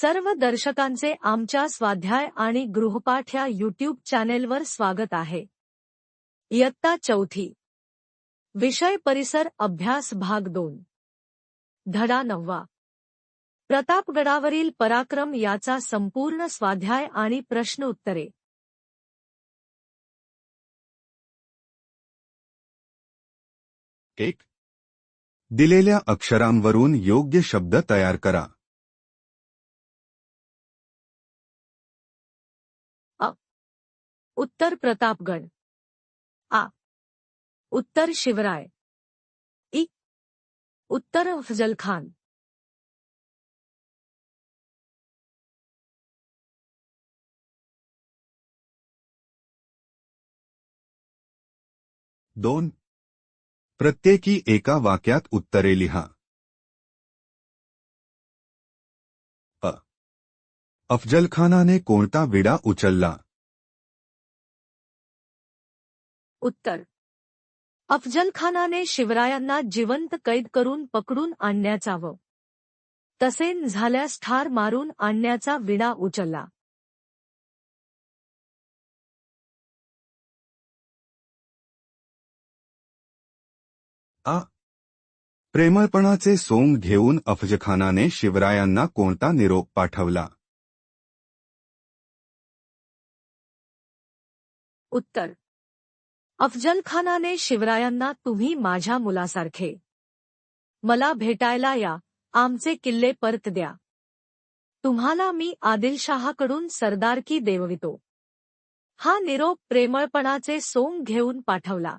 सर्व दर्शकांचे आमच्या स्वाध्याय आणि गृहपाठ या युट्यूब चॅनेलवर स्वागत आहे. इयत्ता चौथी. विषय परिसर अभ्यास भाग दोन. धडा नववा. प्रतापगडावरील पराक्रम याचा संपूर्ण स्वाध्याय आणि प्रश्न उत्तरे. एक दिलेल्या अक्षरांवरून योग्य शब्द तयार करा. उत्तर प्रतापगढ़। आ. उत्तर शिवराय। इ उत्तर अफजल खान। दोन. प्रत्येकी एका वाक्यात उत्तरे लिहा. अफजलखानाने कोणता विडा उचलला? उत्तर. अफजलखानाने शिवरायांना जिवंत कैद करून पकडून आणण्याचा व तसे झाल्यास ठार मारून आणण्याचा विडा उचलला. आ. प्रेमळपणाचे सोंग घेऊन अफजखानाने शिवरायांना कोणता निरोप पाठवला? उत्तर. अफजलखानाने शिवरायांना तुम्ही माझ्या मुलासारखे. मला भेटायला या आमचे किल्ले परत द्या. तुम्हाला मी आदिलशहाकडून सरदारकी देववितो. हा निरोप प्रेमळपणाचे सोंग घेऊन पाठवला.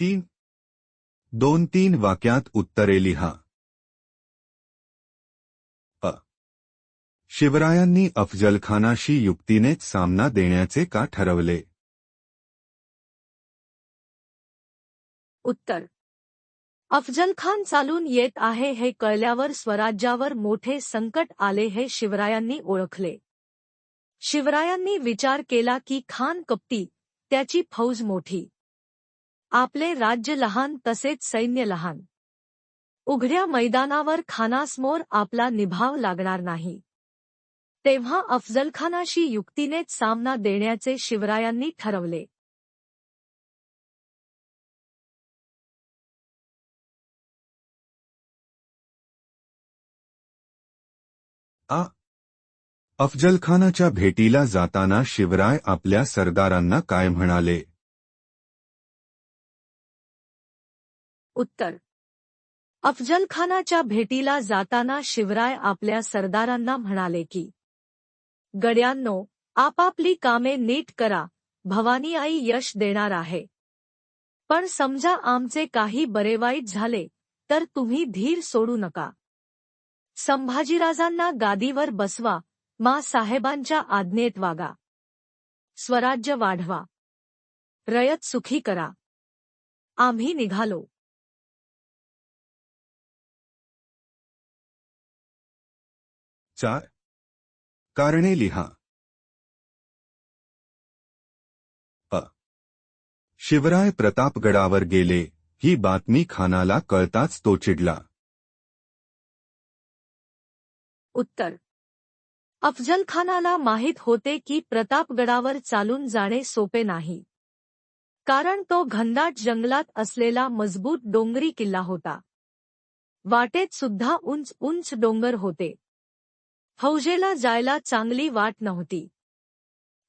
तीन दोन तीन वाक्यात उत्तरे लिहा. शिवरायांनी अफजलखानाशी युक्तीनेच सामना देण्याचे का ठरवले? उत्तर. अफजलखान चालून येत आहे हे कळल्यावर स्वराज्यावर मोठे संकट आले हे शिवरायांनी ओळखले. शिवरायांनी विचार केला की खान कपटी त्याची फौज मोठी. आपले राज्य लहान तसेच सैन्य लहान. उघड्या मैदानावर खानासमोर आपला निभाव लागणार नाही. तेव्हा अफजलखानाशी युक्तीनेच सामना देण्याचे शिवरायांनी ठरवले. आ. अफजलखानाच्या भेटीला जाताना शिवराय आपल्या सरदारांना काय म्हणाले? उत्तर. अफजलखानाच्या भेटीला जाताना शिवराय आपल्या सरदारांना म्हणाले की गड्यांनो आपापली कामे नीट करा. भवानी आई यश देणार आहे. पण समजा आमचे काही बरे वाईट झाले तर तुम्ही धीर सोडू नका. संभाजीराजांना गादीवर बसवा मा साहेबांच्या आज्ञेत वागा. स्वराज्य वाढवा. रयत सुखी करा. आम्ही निघालो. चार कारणे लिहा. अ. शिवराय प्रतापगडावर गेले ही बातमी खानाला कळताच तो चिडला. उत्तर. अफजल खानाला माहीत होते की प्रतापगडावर चालून जाणे सोपे नाही. कारण तो घनदाट जंगलात असलेला मजबूत डोंगरी किल्ला होता. वाटेत सुद्धा उंच उंच डोंगर होते. फौजेला जायला चांगली वाट नव्हती.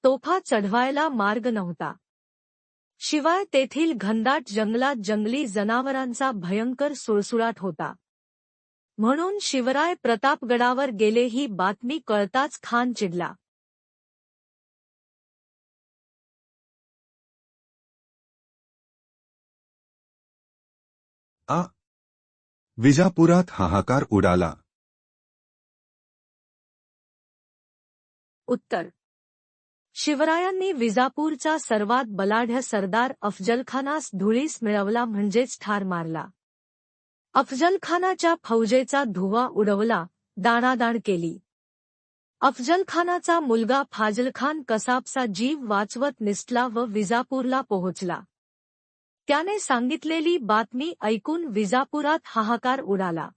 तोफा चढवायला मार्ग नव्हता. शिवाय तेथील घनदाट जंगलात जंगली जनावरांचा भयंकर सुळसुळाट होता. म्हणून शिवराय प्रतापगडावर गेले ही बातमी कळताच खान चिडला. आ. विजापुरात हाहाकार उडाला. उत्तर. शिवरायांनी विजापूरचा सर्वात बलाढ्य सरदार अफजलखानास धुळीस मिळवला म्हणजेच ठार मारला. अफजलखानाच्या फौजेचा धुवा उडवला दाणादाण केली. अफजलखानाचा मुलगा फाजलखान कसाबचा जीव वाचवत निसटला व विजापूरला पोहोचला. त्याने सांगितलेली बातमी ऐकून विजापुरात हाहाकार उडाला.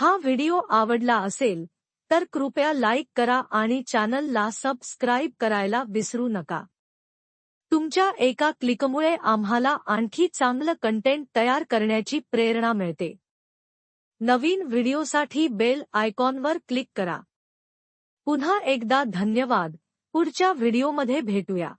हा व्हिडिओ आवडला असेल तर कृपया लाईक करा आणि चॅनलला सबस्क्राईब करायला विसरू नका. तुमच्या एका क्लिकमुळे आम्हाला आणखी चांगलं कंटेंट तयार करण्याची प्रेरणा मिळते. नवीन व्हिडिओसाठी बेल आयकॉनवर क्लिक करा. पुन्हा एकदा धन्यवाद. पुढच्या व्हिडिओमध्ये भेटूया.